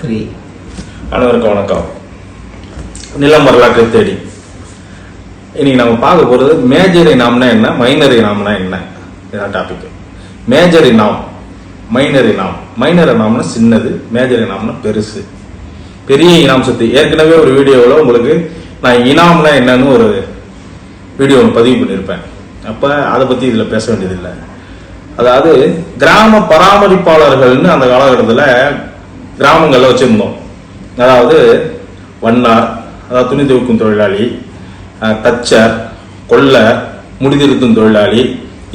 Three அனைவருக்கும் வணக்கம். நிலம் வரலாற்றை தேடி. இன்னைக்கு நம்ம பார்க்க போகிறது மேஜர் இனாம்னா என்ன மைனர் இனாம்னா என்ன? இதான் டாபிக் மேஜர் இனாம் மைனர் இனாம் மைனர் இனாம்னா சின்னது மேஜர் இனாம்னா பெருசு. பெரிய இனாம் சத்து. ஏற்கனவே ஒரு வீடியோவில் உங்களுக்கு நான் இனாம்னா என்னன்னு ஒரு வீடியோ ஒன்று பதிவு பண்ணியிருப்பேன். அப்போ அதை பற்றி இதில் பேச வேண்டியதில்லை. அதாவது கிராம பராமரிப்பாளர்கள்னு அந்த காலகட்டத்தில் கிராமங்களில் வச்சுருந்தோம். அதாவது வண்ணார் அதாவது துணி துவைக்கும் தொழிலாளி தச்சர் கொல்லர் முடிதிருத்தும் தொழிலாளி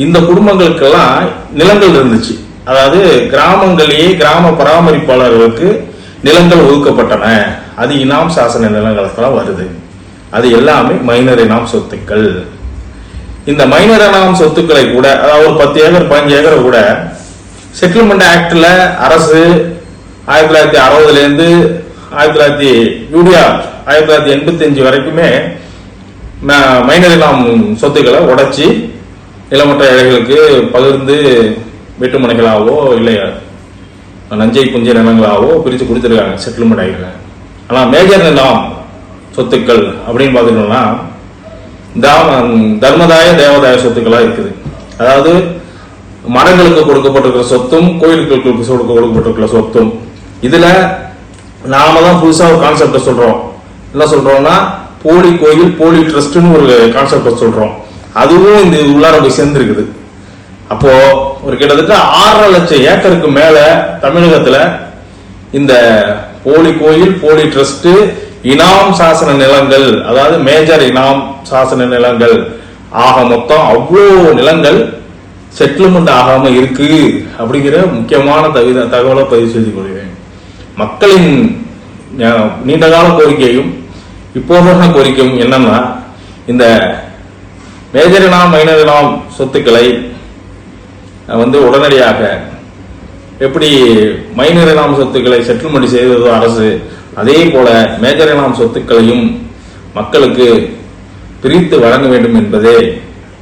இந்த குடும்பங்களுக்கெல்லாம் நிலங்கள் இருந்துச்சு. அதாவது கிராமங்களிலேயே கிராம பராமரிப்பாளர்களுக்கு நிலங்கள் ஒதுக்கப்பட்டன. அது இனாம் சாசன நிலங்களுக்கெல்லாம் வருது. அது எல்லாமே மைனர் இனாம் சொத்துக்கள். இந்த மைனர் இனாம் சொத்துக்களை கூட அதாவது ஒரு பத்து ஏக்கர் பதினஞ்சு ஏக்கரை கூட செட்டில்மெண்ட் ஆக்டில் அரசு ஆயிரத்தி தொள்ளாயிரத்தி அறுபதுலேருந்து ஆயிரத்தி தொள்ளாயிரத்தி யூடியா ஆயிரத்தி தொள்ளாயிரத்தி எண்பத்தி அஞ்சு வரைக்குமே ம- மைனர் இனாம் சொத்துக்களை உடைச்சி நிலமற்ற ஏழைகளுக்கு பகிர்ந்து வெட்டுமனைகளாகவோ இல்லை நஞ்சை புஞ்சை நிலங்களாகவோ பிரித்து கொடுத்துருக்காங்க செட்டில்மெண்ட் ஆகிருக்காங்க ஆனால் மேஜர் நிலம் சொத்துக்கள் அப்படின்னு பார்த்துட்டோம்னா தாம- தர்மதாய தேவதாய சொத்துக்களாக இருக்குது. அதாவது மரங்களுக்கு கொடுக்கப்பட்டிருக்கிற சொத்தும் கோயில்களுக்கு கொடுக்க- கொடுக்கப்பட்டிருக்கிற சொத்தும் இதுல நாம தான் புதுசா ஒரு கான்செப்ட சொல்றோம். என்ன சொல்றோம்னா போலி கோயில் போலி ட்ரஸ்ட்னு ஒரு கான்செப்ட சொல்றோம். அதுவும் இந்த உள்ளார போய் சேர்ந்துருக்குது. அப்போ ஒரு கிட்டத்தட்ட ஆறரை லட்சம் ஏக்கருக்கு மேல தமிழகத்துல இந்த போலி கோயில் போலி ட்ரஸ்ட் இனாம் சாசன நிலங்கள் அதாவது மேஜர் இனாம் சாசன நிலங்கள் ஆக மொத்தம் அவ்வளோ நிலங்கள் செட்டில்மெண்ட் ஆகாம இருக்கு. அப்படிங்கிற முக்கியமான தகவலை பதிவு செய்து கொள்கிறேன். மக்களின் நீண்டகால கோரிக்கையும் இப்போதான கோரிக்கையும் என்னன்னா இந்த மேஜர் இனாம் மைனர் இனாம் சொத்துக்களை வந்து உடனடியாக எப்படி மைனர் இனாம் சொத்துக்களை செட்டில்மெண்ட் செய்ததோ அரசு அதே போல மேஜர் இனாம் சொத்துக்களையும் மக்களுக்கு பிரித்து வழங்க வேண்டும் என்பதே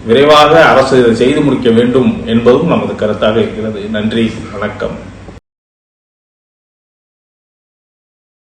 விரைவாக அரசு இதை செய்து முடிக்க வேண்டும் என்பதும் நமது கருத்தாக இருக்கிறது. நன்றி வணக்கம்.